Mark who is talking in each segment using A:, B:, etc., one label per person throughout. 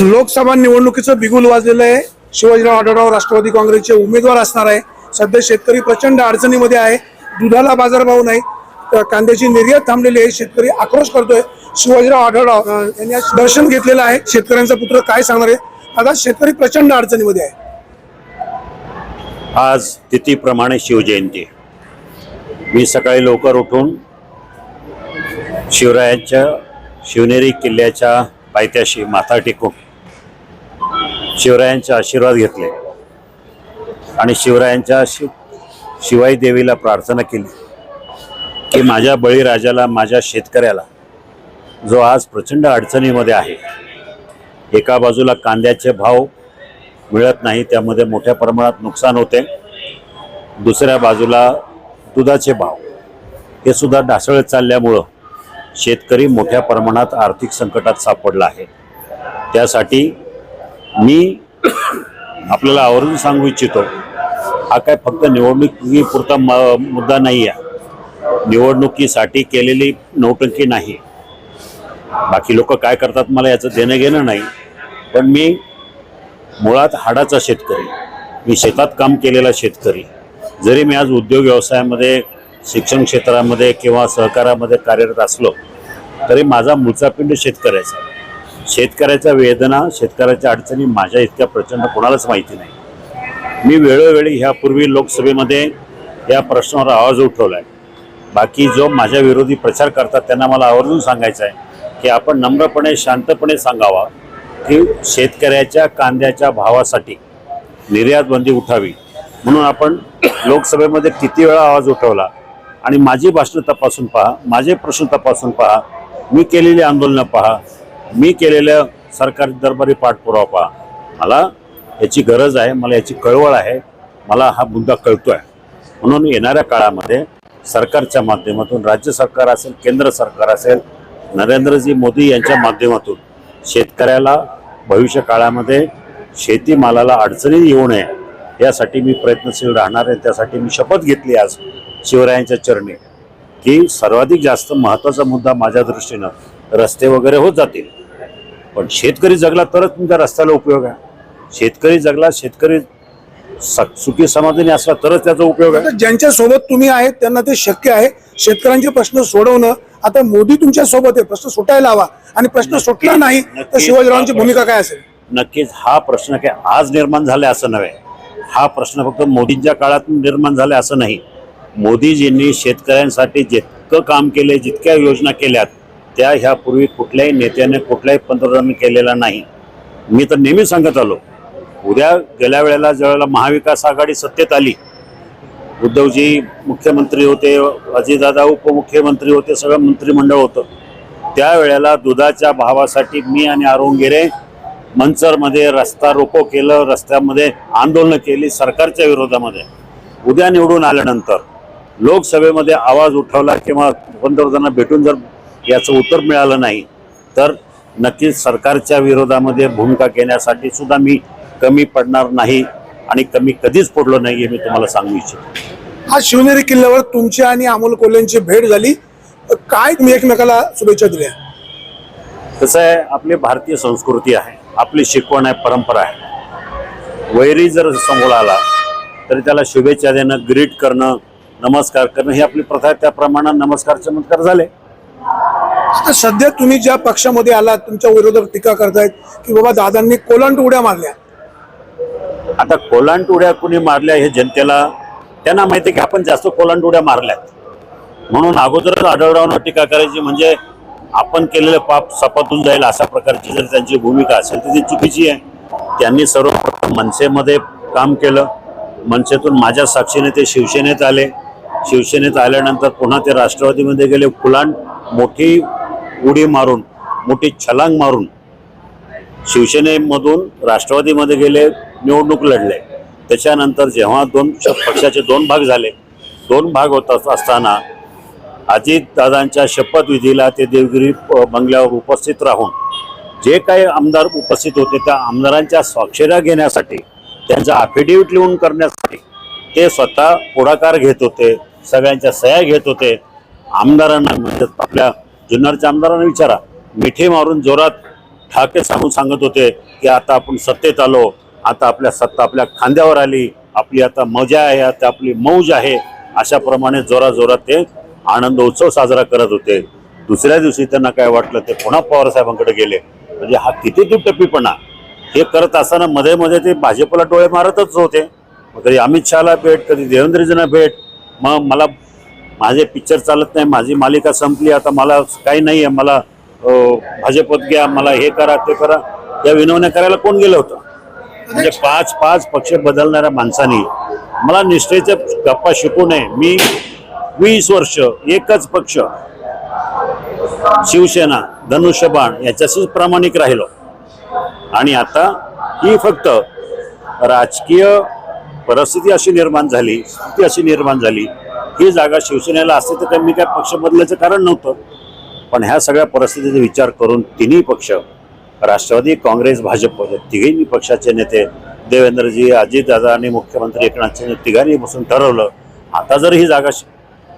A: लोकसभा निवडणुकीचं बिगुल वाजलेलं आहे. शिवाजीराव आढळराव राष्ट्रवादी काँग्रेसचे उमेदवार असणार आहे. सध्या शेतकरी प्रचंड अडचणीमध्ये आहे. दुधाला बाजारभाव नाही. कांद्याची निर्यात थांबलेली आहे. शेतकरी आक्रोश करतोय. शिवाजीराव आढळराव यांनी आज दर्शन घेतलेलं आहे. शेतकऱ्यांचा पुत्र काय सांगणार आहे? आता शेतकरी प्रचंड अडचणीमध्ये आहे.
B: आज तिथीप्रमाणे शिवजयंती. मी सकाळी लवकर उठून शिवरायांच्या शिवनेरी किल्ल्याच्या पायथ्याशी माथा टेकून शिवरायांचे आशीर्वाद घेतले. आणि शिवरायांच्या शि शिवाई देवीला प्रार्थना केली. की माझ्या बळीराजाला माझ्या शेतकऱ्याला जो आज प्रचंड अडचणीमध्ये आहे एका बाजूला कांद्याचे भाव मिळत नाही त्यामध्ये मोठ्या प्रमाणात नुकसान होते. दुसऱ्या बाजूला दुधाचे भाव. हे सुद्धा ढासळत चालल्यामुळं शेतकरी मोठ्या प्रमाणात आर्थिक संकटात सापडला आहे. त्यासाठी मी आपल्याला आवर्जून सांगू इच्छितो हा काय फक्त निवडणुकीपुरता म मुद्दा नाही आहे. निवडणुकीसाठी केलेली नौटंकी नाही. बाकी लोक काय करतात मला याचं देणं घेणं नाही. पण मी मुळात हाडाचा शेतकरी मी शेतात काम केलेला शेतकरी. जरी मी आज उद्योग व्यवसायामध्ये शिक्षण क्षेत्रामध्ये किंवा सहकारामध्ये कार्यरत असलो तरी माझा मूळचा पिंड शेतकऱ्याचा शेतकऱ्याच्या वेदना शेतकऱ्याच्या अडचणी माझ्या इतक्या प्रचंड कोणालाच माहिती नाही. मी वेळोवेळी ह्यापूर्वी लोकसभेमध्ये या प्रश्नावर आवाज उठवला आहे बाकी जो माझ्या विरोधी प्रचार करतात त्यांना मला आवर्जून सांगायचं आहे की आपण नम्रपणे शांतपणे सांगावा की शेतकऱ्याच्या कांद्याच्या भावासाठी निर्यात बंदी उठावी. म्हणून आपण लोकसभेमध्ये किती वेळा आवाज उठवला आणि माझी भाषणं तपासून पहा माझे प्रश्न तपासून पहा मी केलेली आंदोलनं पहा मी केलेल्या सरकारी दरबारी पाठपुरावा पहा मला याची गरज आहे मला याची कळवळ आहे मला हा मुद्दा कळतो आहे म्हणून येणाऱ्या काळामध्ये सरकारच्या माध्यमातून राज्य सरकार असेल केंद्र सरकार असेल नरेंद्रजी मोदी यांच्या माध्यमातून शेतकऱ्याला भविष्य काळामध्ये शेतीमालाला अडचणी येऊ नये यासाठी मी प्रयत्नशील राहणार आहे त्यासाठी मी शपथ घेतली आज शिवरायांच्या चरणी की सर्वाधिक जास्त महत्त्वाचा मुद्दा माझ्या दृष्टीनं रस्ते वगैरे होत जातील. पण शेतकरी जगला तरच तुमच्या रस्त्याला उपयोग आहे. शेतकरी जगला शेतकरी सुखी समाधानी असला तरच त्याचा उपयोग आहे.
A: ज्यांच्या सोबत तुम्ही आहेत त्यांना ते शक्य आहे शेतकऱ्यांचे प्रश्न सोडवणं. आता मोदी तुमच्यासोबत आहे प्रश्न सुटायला हवा. आणि प्रश्न सुटला नाही तर. शिवाजीरावांची भूमिका काय असेल?
B: नक्कीच हा प्रश्न काय आज निर्माण झाला असं नव्हे. हा प्रश्न फक्त मोदींच्या काळात निर्माण झाला असं नाही. मोदीजींनी शेतकऱ्यांसाठी जितकं काम केले जितक्या योजना केल्यात त्या ह्यापूर्वी कुठल्याही नेत्याने कुठल्याही पंतप्रधानाने केलेला नाही. मी तर नेहमी सांगत आलो उद्या गेल्या वेळेला ज्यावेळेला महाविकास आघाडी सत्तेत आली उद्धवजी मुख्यमंत्री होते अजितदादा उपमुख्यमंत्री होते सगळं मंत्रिमंडळ होतं त्यावेळेला दुधाच्या भावासाठी मी आणि अरुण गिरे मंचरमध्ये रस्ता रोको केलं रस्त्यामध्ये आंदोलनं केली सरकारच्या विरोधामध्ये. उद्या निवडून आल्यानंतर लोकसभेमध्ये आवाज उठवला किंवा पंतप्रधानांना भेटून जर याचं उत्तर मिळालं नाही. तर नक्कीच सरकारच्या विरोधामध्ये भूमिका घेण्यासाठी सुद्धा मी कमी पडणार नाही आणि कमी कधीच पडलो नाही हे मी तुम्हाला सांगू इच्छितो.
A: आज शिवनेरी किल्ल्यावर तुमची आणि अमोल कोल्हेंची भेट झाली. काय तुम्ही एकमेकाला शुभेच्छा दिल्या?
B: कसं आहे आपली भारतीय संस्कृती आहे आपली शिकवण आहे परंपरा आहे. वैरी जर समोर आला तरी त्याला शुभेच्छा देणं ग्रीट करणं नमस्कार करणं ही आपली प्रथा आहे. त्याप्रमाणे नमस्कार चमत्कार झाले.
A: आता सध्या तुम्ही ज्या पक्षामध्ये आलात तुमच्या विरोधक टीका करतायत की बाबा दादांनी कोलांट उड्या मारल्या.
B: आता कोलांटुड्या कुणी मारल्या हे जनतेला त्यांना माहिती आहे की आपण जास्त कोलांटुड्या मारल्यात. म्हणून अगोदरच आढळरावनं टीका करायची म्हणजे आपण केलेलं पाप सपातून जाईल अशा प्रकारची जर त्यांची भूमिका असेल तर ती चुकीची आहे. त्यांनी सर्वप्रथम मनसेमध्ये काम केलं. मनसेतून माझ्या साक्षीने ते शिवसेनेत आले. शिवसेनेत आल्यानंतर पुन्हा ते राष्ट्रवादीमध्ये गेले. फुलांट मोठी उडी मारून मोठी छलांग मारून शिवसेनेमधून राष्ट्रवादीमध्ये गेले निवडणूक लढले. त्याच्यानंतर जेव्हा दोन पक्षाचे दोन भाग झाले दोन भाग होत असताना अजित दादांच्या शपथविधीला ते देवगिरी बंगल्यावर उपस्थित राहून जे काही आमदार उपस्थित होते त्या आमदारांच्या स्वाक्षऱ्या घेण्यासाठी त्यांचा अफिडेव्हिट लिहून करण्यासाठी ते स्वतः पुढाकार घेत होते सगळ्यांच्या सह्या घेत होते. आमदारांना म्हणजे आपल्या जुन्नरच्या आमदारांना विचारा. मिठी मारून जोरात ठाके सांगून सांगत होते की आता आपण सत्तेत आलो. आता आपल्या सत्ता आपल्या खांद्यावर आली. आपली आता मजा आहे आता आपली मौज आहे. अशाप्रमाणे जोराजोरात ते आनंद उत्सव साजरा करत होते. दुसऱ्या दिवशी त्यांना काय वाटलं ते पुन्हा पवारसाहेबांकडे गेले. म्हणजे हा किती दुटप्पीपणा हे करत असताना मध्ये मध्ये ते भाजपला डोळे मारतच होते. कधी अमित शहाला भेट कधी देवेंद्रजींना भेट. मग मला माझे पिक्चर चालत नाही माझी मालिका संपली आता मला काही नाही आहे मला भाजपत घ्या मला हे करा ते करा. या विनवण्या करायला कोण गेलं होतं? म्हणजे पाच पाच पक्ष बदलणाऱ्या माणसांनी. मला निष्ठेच्या गप्पा शिकू नये. मी वीस वर्ष एकच पक्ष शिवसेना धनुष्यबाण याच्याशीच प्रामाणिक राहिलो. आणि आता ही फक्त राजकीय परिस्थिती अशी निर्माण झाली स्थिती अशी निर्माण झाली ही जागा शिवसेनेला असते तर काय मी काय पक्ष बदलायचं कारण नव्हतं. पण ह्या सगळ्या परिस्थितीचा विचार करून तिन्ही पक्ष राष्ट्रवादी काँग्रेस भाजप या तिघही पक्षाचे नेते देवेंद्रजी अजितदादा आणि मुख्यमंत्री एकनाथ शिंदे तिघांनी बसून ठरवलं आता जर ही जागा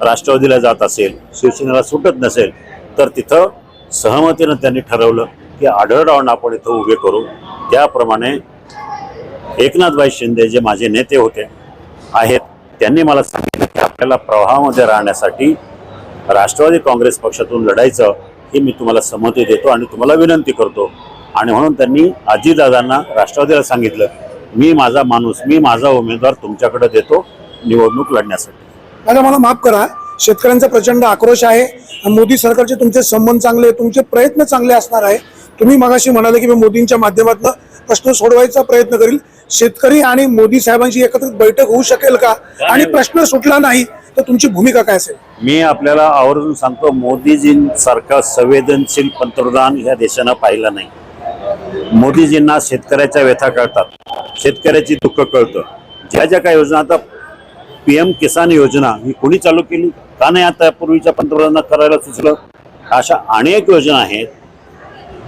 B: राष्ट्रवादीला जात असेल शिवसेनेला सुटत नसेल तर तिथं सहमतीनं त्यांनी ठरवलं की आढळरावना आपण इथं उभे करू त्याप्रमाणे एकनाथभाई शिंदे जे माझे नेते होते आहेत त्यांनी मला सांगितलं. आपल्याला प्रवाहामध्ये राहण्यासाठी राष्ट्रवादी काँग्रेस पक्षातून लढायचं हे मी तुम्हाला संमती देतो आणि तुम्हाला विनंती करतो. आणि म्हणून त्यांनी आजीदादांना राष्ट्रवादीला सांगितलं मी माझा माणूस मी माझा उमेदवार तुमच्याकडे देतो निवडणूक लढण्यासाठी.
A: दादा मला माफ करा. शेतकऱ्यांचा प्रचंड आक्रोश आहे मोदी सरकारचे तुमचे संबंध चांगले तुमचे प्रयत्न चांगले असणार आहे. तुम्ही मगाशी म्हणाले की मी मोदींच्या माध्यमातून प्रश्न सोडवायचा प्रयत्न करील. शेतकरी आणि मोदी साहेबांची एकत्रित बैठक होऊ शकेल का? आणि प्रश्न सुटला नाही तर तुमची भूमिका काय असेल?
B: मी आपल्याला आवर्जून सांगतो मोदीजींसारखा संवेदनशील पंतप्रधान ह्या देशानं पाहिलं नाही. मोदीजींना शेतकऱ्याच्या व्यथा कळतात शेतकऱ्याची दुःख कळतं. ज्या ज्या काही योजना आता पी एम किसान योजना ही कोणी चालू केली? का नाही आता पूर्वीच्या पंतप्रधानांना करायला सुचलं? अशा अनेक योजना आहेत.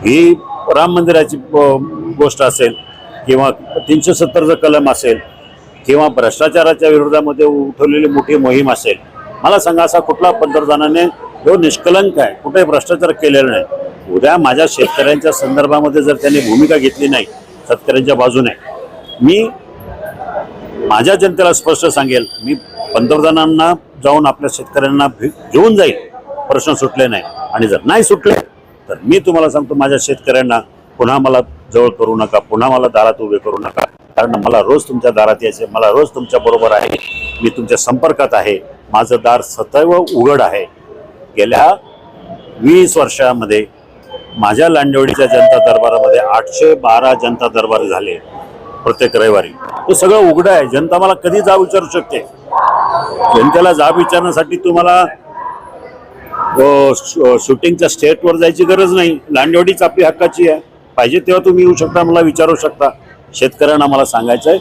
B: ही राम मंदिराची गोष्ट असेल किंवा तीनशे सत्तरचं कलम असेल किंवा भ्रष्टाचाराच्या विरोधामध्ये उठवलेली मोठी मोहीम असेल मला सांगा असा कुठला पंतप्रधानाने जो निष्कलंक आहे कुठे भ्रष्टाचार केलेला नाही उद्या माझ्या शेतकऱ्यांच्या संदर्भामध्ये जर त्यांनी भूमिका घेतली नाही शेतकऱ्यांच्या बाजूने मी माझ्या जनतेला स्पष्ट सांगेल मी पंतप्रधानांना जाऊन आपल्या शेतकऱ्यांना घेऊन जाईल प्रश्न सुटले नाही. आणि जर नाही सुटले तर मी तुम्हाला सांगतो माझ्या शेतकऱ्यांना पुन्हा मला जवळ करू नका पुन्हा मला दारात उभे करू नका. कारण मला रोज तुमच्या दारात यायचे मला रोज तुमच्या बरोबर आहे. मी तुमच्या संपर्कात आहे. माझं दार सदैव उघड आहे. गेल्या वीस वर्षामध्ये माझ्या लांडवडीच्या जनता दरबारामध्ये आठशे बारा जनता दरबार झाले प्रत्येक रविवारी. ते सगळं उघडं आहे. जनता मला कधी जाब विचारू शकते? जनतेला जाब विचारण्यासाठी तुम्हाला शूटिंगच्या स्टेटवर जायची गरज नाही. लांडवडीच आपली हक्काची आहे. पाहिजे तेव्हा तुम्ही येऊ शकता मला विचारू शकता. शेतकऱ्यांना मला सांगायचं आहे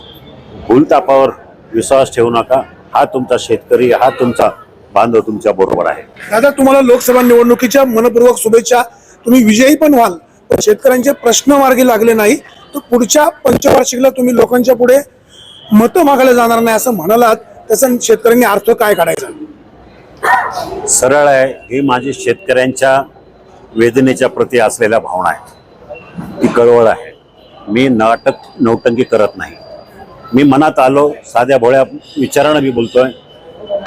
B: भूलतापावर विश्वास ठेवू नका. हा तुमचा शेतकरी हा तुमचा बांधव तुमच्या बरोबर आहे.
A: दादा तुम्हाला लोकसभा निवडणुकीच्या मनपूर्वक शुभेच्छा. तुम्ही विजयी पण व्हाल पण शेतकऱ्यांचे प्रश्न मार्गी लागले नाही. तर पुढच्या पंचवार्षिकला तुम्ही लोकांच्या पुढे मतं मागायला जाणार नाही असं म्हणालात. त्याचा शेतकऱ्यांनी अर्थ काय काढायचा?
B: सरळ आहे ही माझी शेतकऱ्यांच्या वेदनेच्या प्रती असलेल्या भावना आहे ती कळवळ आहे. मी नाटक नौटंकी करत नाही. मी मनात आलो साध्या भोळ्या विचारानं मी बोलतोय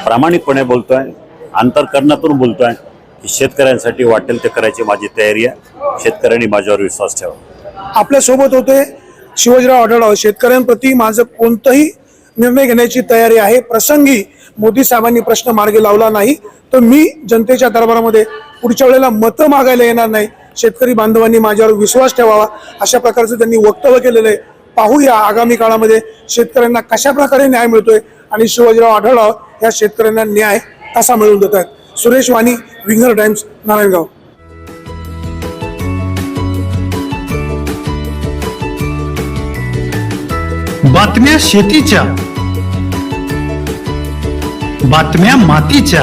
B: प्रामाणिकपणे बोलतोय अंतरकरणातून बोलतोय की शेतकऱ्यांसाठी वाटेल ते करायची माझी तयारी आहे. शेतकऱ्यांनी माझ्यावर विश्वास ठेवा.
A: आपल्यासोबत होते शिवाजीराव आढळराव. शेतकऱ्यांप्रती माझं कोणतंही निर्णय घेण्याची तयारी आहे. प्रसंगी मोदी साहेबांनी प्रश्न मार्गी लावला नाही. तर मी जनतेच्या दरबारामध्ये पुढच्या वेळेला मतं मागायला येणार नाही. शेतकरी बांधवांनी माझ्यावर विश्वास ठेवावा अशा प्रकारचं त्यांनी वक्तव्य केलेलं आहे. पाहूया आगामी काळामध्ये शेतकऱ्यांना कशा प्रकारे न्याय मिळतोय आणि शिवाजीराव आढळराव या शेतकऱ्यांना न्याय कसा मिळवून देत आहेत. सुरेश वाणी विंगर टाइम्स नारायणगाव.
C: बातम्या शेतीच्या बातम्या मातीच्या